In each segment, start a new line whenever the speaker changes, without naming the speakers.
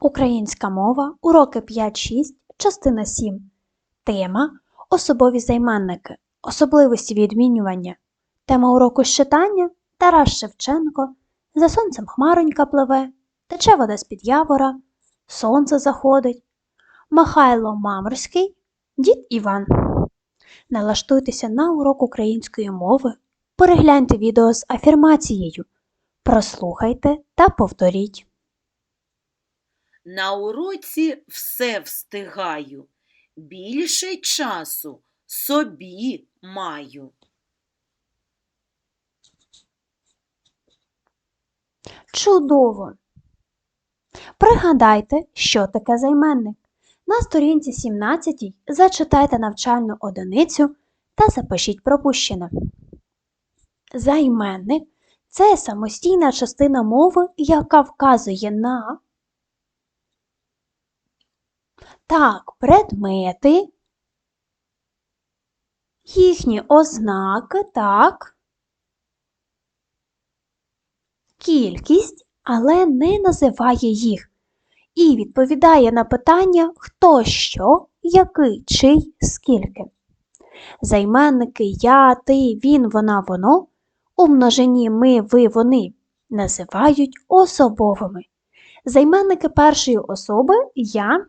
Українська мова, уроки 5-6, частина 7. Тема Особові займенники, особливості відмінювання. Тема уроку з читання Тарас Шевченко. За сонцем хмаронька пливе, тече вода з-під явора, сонце заходить. Михайло Маморський, дід Іван. Налаштуйтеся на урок української мови. Перегляньте відео з афірмацією. Прослухайте та повторіть.
На уроці все встигаю, більше часу собі маю.
Чудово! Пригадайте, що таке займенник. На сторінці 17 зачитайте навчальну одиницю та запишіть пропущене. Займенник це самостійна частина мови, яка вказує на так, предмети, їхні ознаки, так, кількість, але не називає їх і відповідає на питання хто що, який, чий, скільки. Займенники я, ти, він, вона, воно у множині ми, ви, вони називають особовими. Займенники першої особи я.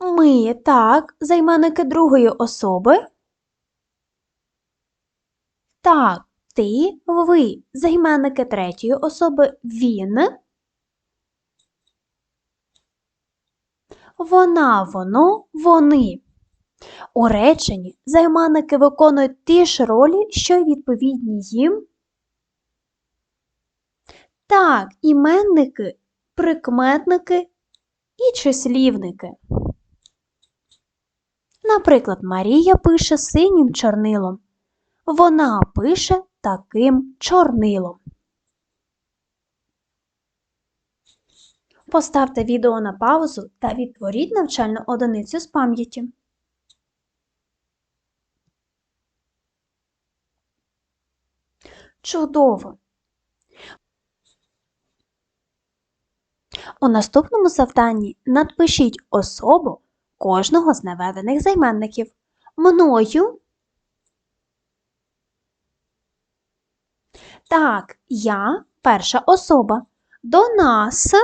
Ми, так, займенники другої особи. Так, ти, ви, займенники третьої особи він. Вона, воно, вони. У реченні займенники виконують ті ж ролі, що й відповідні їм. Так, іменники, прикметники і числівники. Наприклад, Марія пише синім чорнилом. Вона пише таким чорнилом. Поставте відео на паузу та відтворіть навчальну одиницю з пам'яті. Чудово! У наступному завданні надпишіть особу кожного з наведених займенників. Мною. Так, я перша особа. До нас.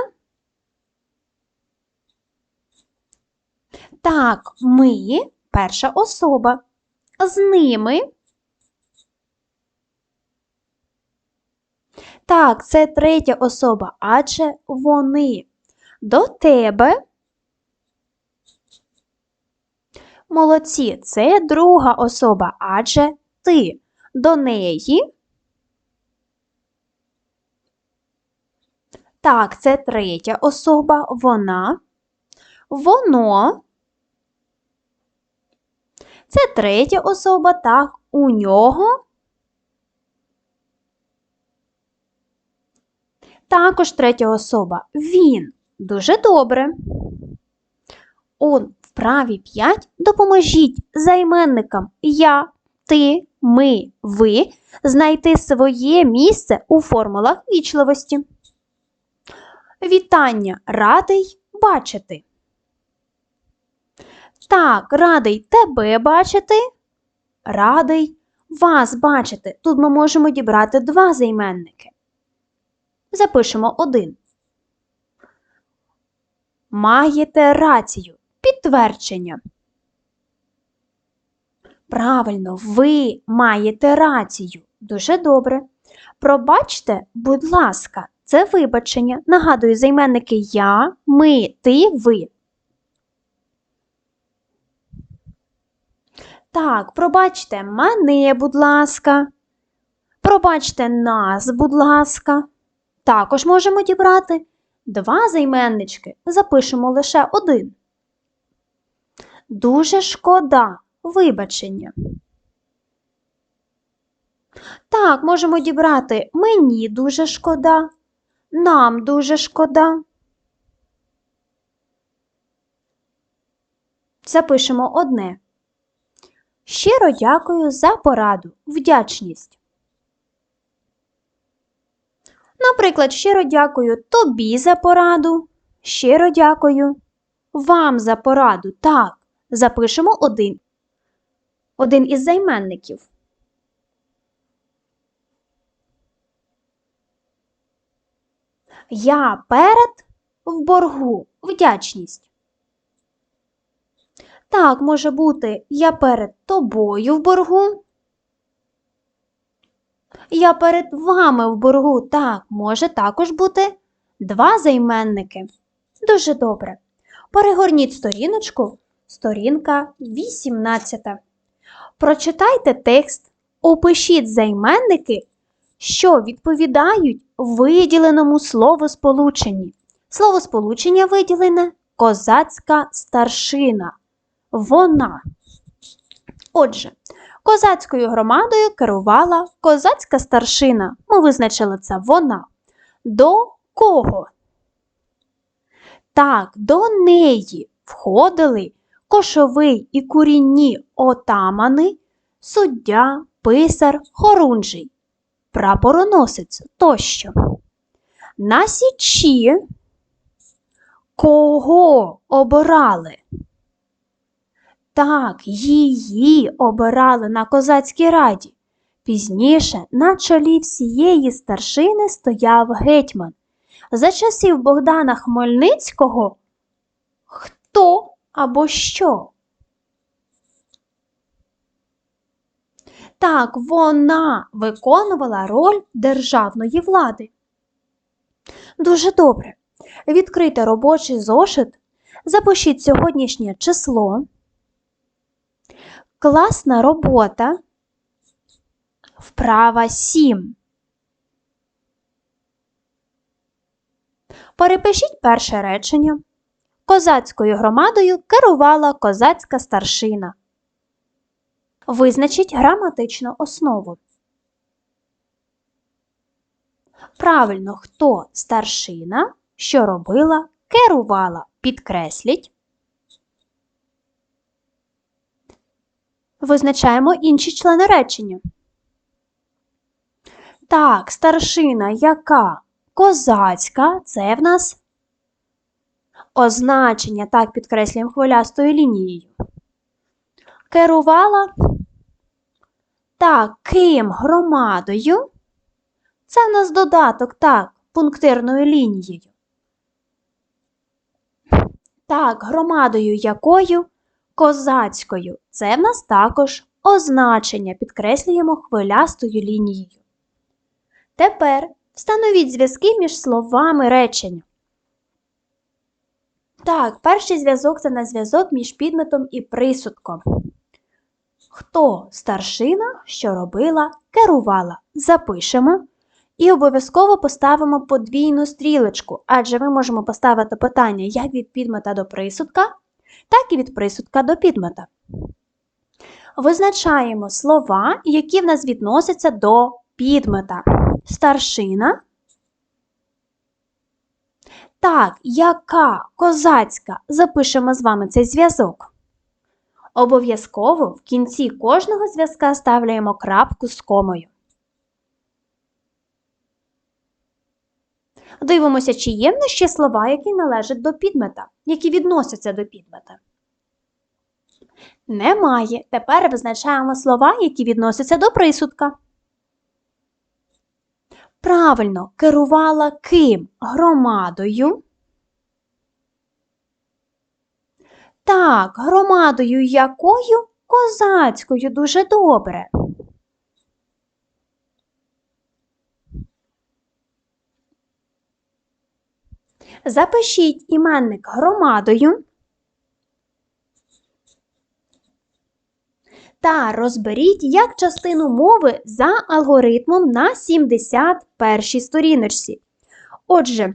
Так, ми перша особа. З ними. Так, це третя особа, адже вони. До тебе. Молодці, це друга особа, адже ти. До неї. Так, це третя особа, вона. Воно. Це третя особа, так, у нього. Також третя особа. Він. Дуже добре. У вправі 5 допоможіть займенникам я, ти, ми, ви знайти своє місце у формулах вічливості. Вітання радий бачити. Так, радий тебе бачити. Радий вас бачити. Тут ми можемо дібрати два займенники. Запишемо один. Маєте рацію. Підтвердження. Правильно, ви маєте рацію. Дуже добре. Пробачте, будь ласка, це вибачення. Нагадую, займенники я, ми, ти, ви. Так, пробачте мене, будь ласка. Пробачте нас, будь ласка. Також можемо дібрати два займеннички. Запишемо лише один. Дуже шкода вибачення. Так, можемо дібрати мені дуже шкода, нам дуже шкода. Запишемо одне. Щиро дякую за пораду, вдячність. Наприклад, щиро дякую тобі за пораду. Щиро дякую вам за пораду. Так, запишемо один. Один із займенників. Я перед в боргу вдячність. Так, може бути я перед тобою в боргу. Я перед вами в боргу. Так, може також бути два займенники. Дуже добре. Перегорніть сторіночку, сторінка 18. Прочитайте текст, опишіть займенники, що відповідають виділеному словосполученні. Словосполучення виділене козацька старшина. Вона. Отже, козацькою громадою керувала козацька старшина. Ми визначили це вона. До кого? Так, до неї входили кошовий і курінні отамани, суддя, писар, хорунжий, прапороносець тощо. На січі кого обирали? Так, її обирали на козацькій раді. Пізніше на чолі всієї старшини стояв гетьман. За часів Богдана Хмельницького хто або що? Так, вона виконувала роль державної влади. Дуже добре. Відкрийте робочий зошит, запишіть сьогоднішнє число. Класна робота. Вправа 7. Перепишіть перше речення. Козацькою громадою керувала козацька старшина. Визначіть граматичну основу. Правильно, хто старшина, що робила, керувала. Підкресліть. Визначаємо інші члени речення. Так, старшина яка? Козацька це в нас означення, так підкреслюємо хвилястою лінією. Керувала так, ким громадою. Це в нас додаток, так, пунктирною лінією. Так, громадою якою? Козацькою. Це в нас також означення, підкреслюємо хвилястою лінією. Тепер встановіть зв'язки між словами речення. Так, перший зв'язок це на зв'язок між підметом і присудком. Хто старшина, що робила, керувала. Запишемо. І обов'язково поставимо подвійну стрілочку, адже ми можемо поставити питання як від підмета до присудка, так і від присудка до підмета. Визначаємо слова, які в нас відносяться до підмета. Старшина. Так, яка козацька запишемо з вами цей зв'язок. Обов'язково в кінці кожного зв'язка ставляємо крапку з комою. Дивимося, чи є в нас ще слова, які належать до підмета, які відносяться до підмета. Немає. Тепер визначаємо слова, які відносяться до присудка. Правильно, керувала ким? Громадою. Так, громадою якою? Козацькою дуже добре. Запишіть іменник громадою та розберіть як частину мови за алгоритмом на 71 сторіночці. Отже,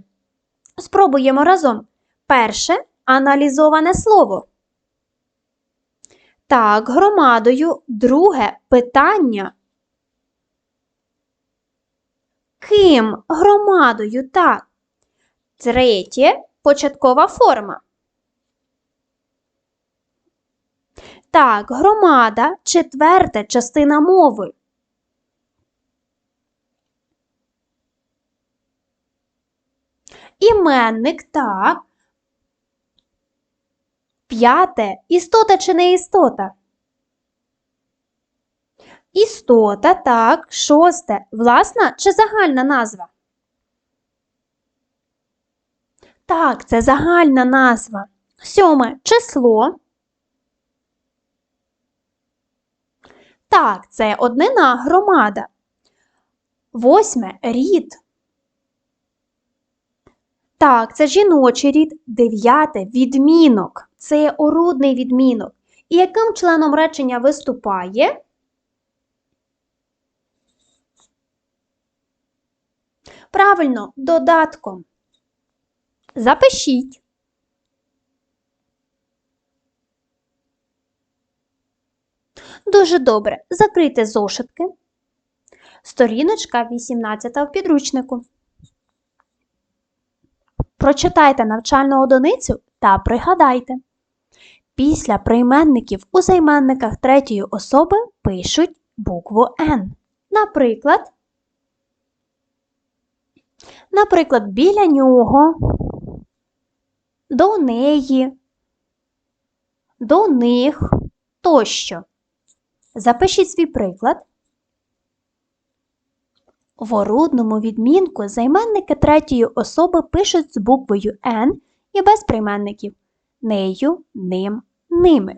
спробуємо разом. Перше аналізоване слово. Так, громадою. Друге питання. Ким громадою? Так. Третє початкова форма. Так, громада четверта частина мови. Іменник, так. П'яте. Істота чи не істота? Істота, так. Шосте. Власна чи загальна назва? Так, це загальна назва. Сьоме число. Так, це однина громада. Восьме рід. Так, це жіночий рід. Дев'яте відмінок. Це орудний відмінок. І яким членом речення виступає? Правильно, додатком. Запишіть. Дуже добре. Закрийте зошитки. Сторіночка 18 в підручнику. Прочитайте навчальну одиницю та пригадайте. Після прийменників у займенниках третьої особи пишуть букву Н. Наприклад, наприклад, біля нього, до неї, до них тощо. Запишіть свій приклад. В орудному відмінку займенники третьої особи пишуть з буквою Н і без прийменників нею, ним, ними.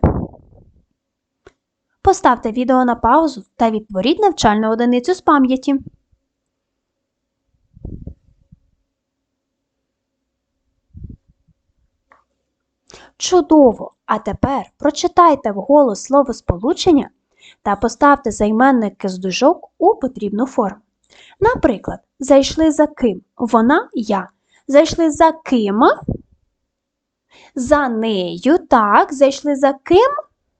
Поставте відео на паузу та відтворіть навчальну одиницю з пам'яті. Чудово! А тепер прочитайте вголос словосполучення та поставте займенники з дужок у потрібну форму. Наприклад, зайшли за ким? Вона я. Зайшли за ким? За нею, так. Зайшли за ким?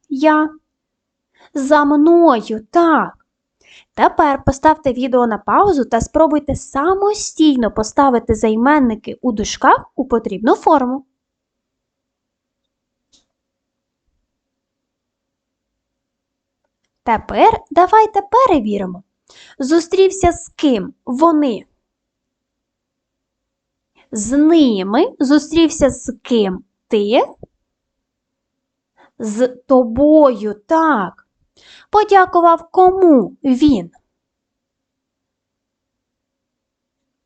Я. За мною, так. Тепер поставте відео на паузу та спробуйте самостійно поставити займенники у дужках у потрібну форму. Тепер давайте перевіримо. Зустрівся з ким? Вони. З ними зустрівся з ким? Ти? З тобою, так. Подякував кому він?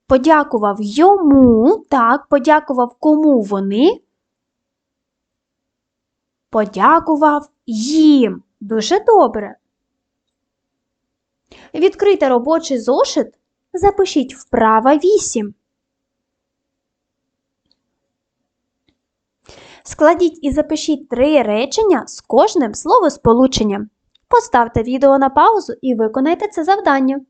Подякував йому, так, подякував кому вони? Подякував їм. Дуже добре. Відкрийте робочий зошит, запишіть вправа 8. Складіть і запишіть три речення з кожним словосполученням. Поставте відео на паузу і виконайте це завдання.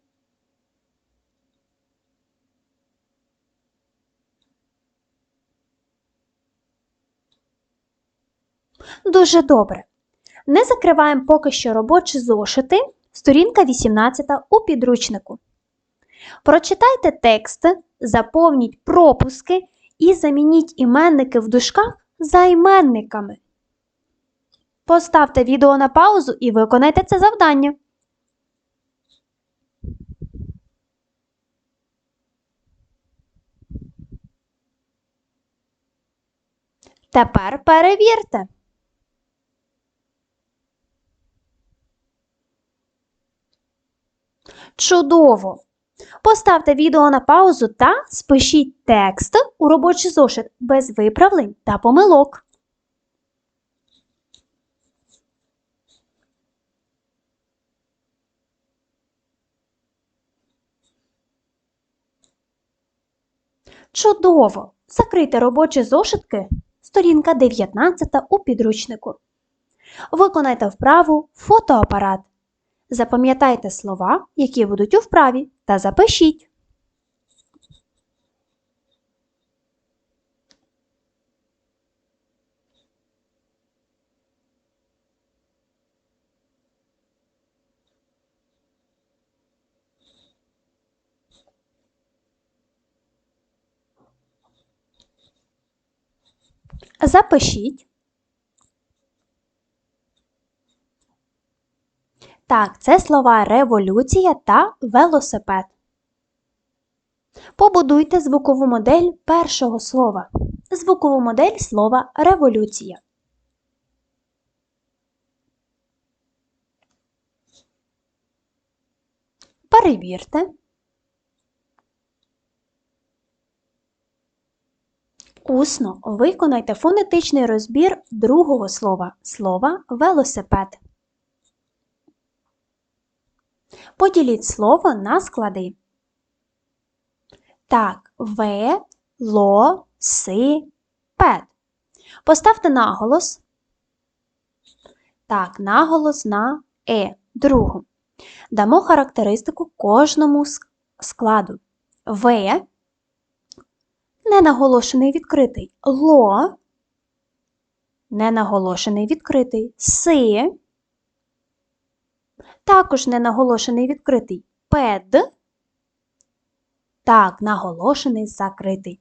Дуже добре. Не закриваємо поки що робочі зошити. Сторінка 18 у підручнику. Прочитайте тексти, заповніть пропуски і замініть іменники в дужках займенниками. Поставте відео на паузу і виконайте це завдання. Тепер перевірте. Чудово! Поставте відео на паузу та спишіть текст у робочий зошит без виправлень та помилок. Чудово! Закрийте робочі зошитки, сторінка 19 у підручнику. Виконайте вправу фотоапарат. Запам'ятайте слова, які будуть у вправі, та запишіть. Запишіть. Так, це слова революція та велосипед. Побудуйте звукову модель першого слова. Звукову модель слова революція. Перевірте. Усно виконайте фонетичний розбір другого слова слова велосипед. Поділіть слово на склади. Так, ве, ло, си. Поставте наголос. Так, наголос на е, другу. Дамо характеристику кожному складу. В ненаголошений відкритий. Ло ненаголошений відкритий. Си також ненаголошений відкритий. Пед так, наголошений закритий.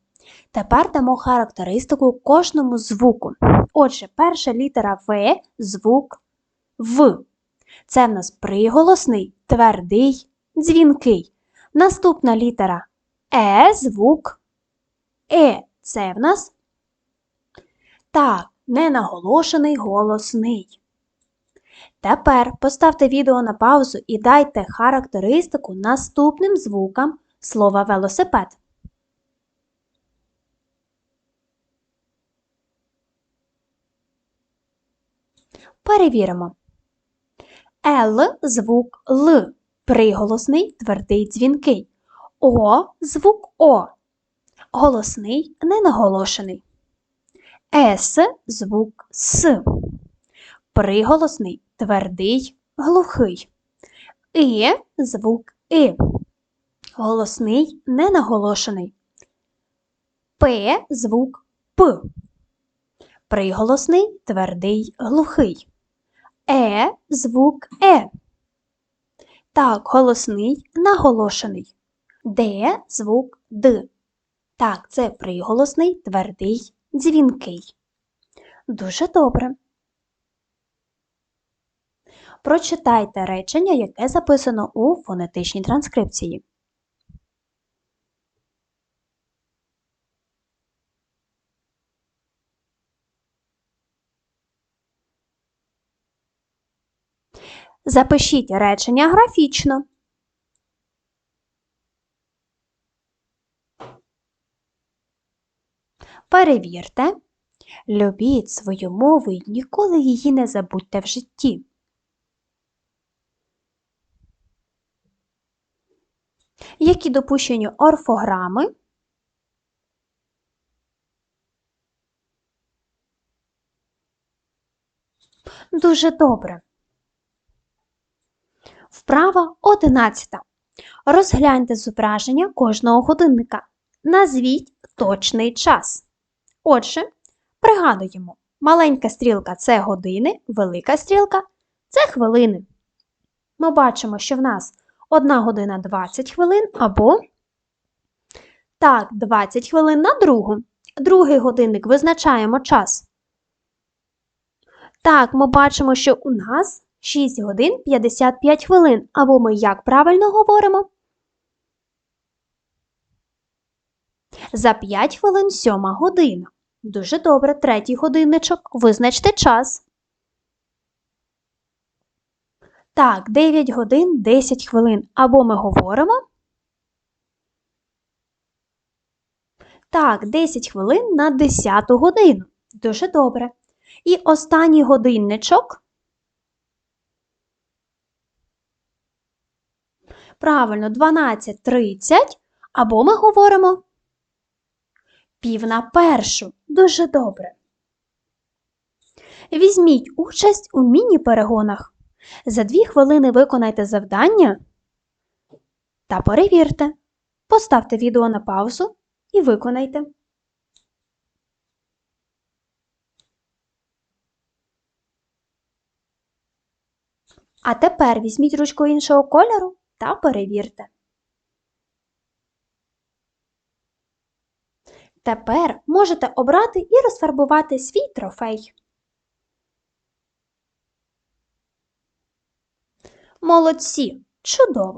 Тепер дамо характеристику кожному звуку. Отже, перша літера В звук В. Це в нас приголосний, твердий, дзвінкий. Наступна літера Е звук Е. Це в нас так, ненаголошений голосний. Тепер поставте відео на паузу і дайте характеристику наступним звукам слова велосипед. Перевіримо. Л звук Л. Приголосний, твердий дзвінкий. О звук О. Голосний, ненаголошений. С звук С. Приголосний, твердий, глухий. І звук І. Голосний, ненаголошений. П звук П. Приголосний, твердий, глухий. Е звук Е. Так, голосний, наголошений. Д звук Д. Так, це приголосний, твердий, дзвінкий. Дуже добре. Прочитайте речення, яке записано у фонетичній транскрипції. Запишіть речення графічно. Перевірте. Любіть свою мову і ніколи її не забудьте в житті. Які допущені орфограми? Дуже добре. Вправа 11. Розгляньте зображення кожного годинника. Назвіть точний час. Отже, пригадуємо, маленька стрілка це години, велика стрілка це хвилини. Ми бачимо, що в нас 1 година 20 хвилин або так, 20 хвилин на другу. Другий годинник визначаємо час. Так, ми бачимо, що у нас 6 годин 55 хвилин. Або ми як правильно говоримо? За 5 хвилин 7 година. Дуже добре, третій годинничок. Визначте час. Так, 9 годин 10 хвилин. Або ми говоримо. Так, 10 хвилин на 10 годину. Дуже добре. І останній годинничок. Правильно, 12.30. Або ми говоримо пів на першу. Дуже добре. Візьміть участь у міні-перегонах. За дві хвилини виконайте завдання та перевірте. Поставте відео на паузу і виконайте. А тепер візьміть ручку іншого кольору та перевірте. Тепер можете обрати і розфарбувати свій трофей. Молодці! Чудово!